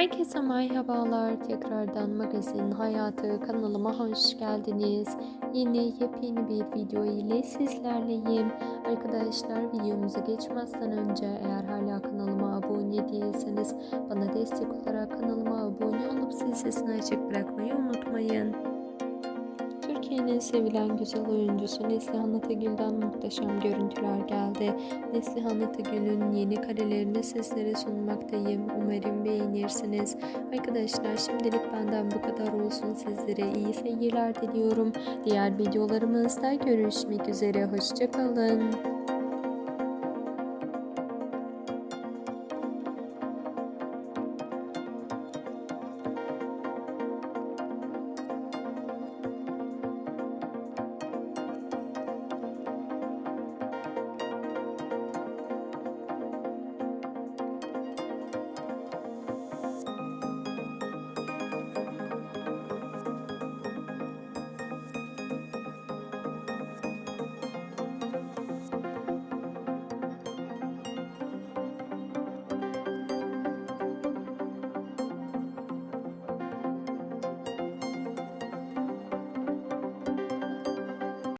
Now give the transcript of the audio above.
Herkese merhabalar. Tekrardan Magazin Hayatı kanalıma hoş geldiniz. Yeni yepyeni bir video ile sizlerleyim. Arkadaşlar videomuza geçmezden önce eğer hala kanalıma abone değilseniz bana destek olarak kanalıma abone olup zil sesini açık bırakmayı unutmayın. Türkiye'nin sevilen güzel oyuncusu Neslihan Atagül'den muhteşem görüntüler geldi. Neslihan Atagül'ün yeni karelerini sizlere sunmaktayım. Umarım beğenirsiniz. Arkadaşlar şimdilik benden bu kadar olsun. Sizlere iyi seyirler diliyorum. Diğer videolarımızda görüşmek üzere. Hoşçakalın.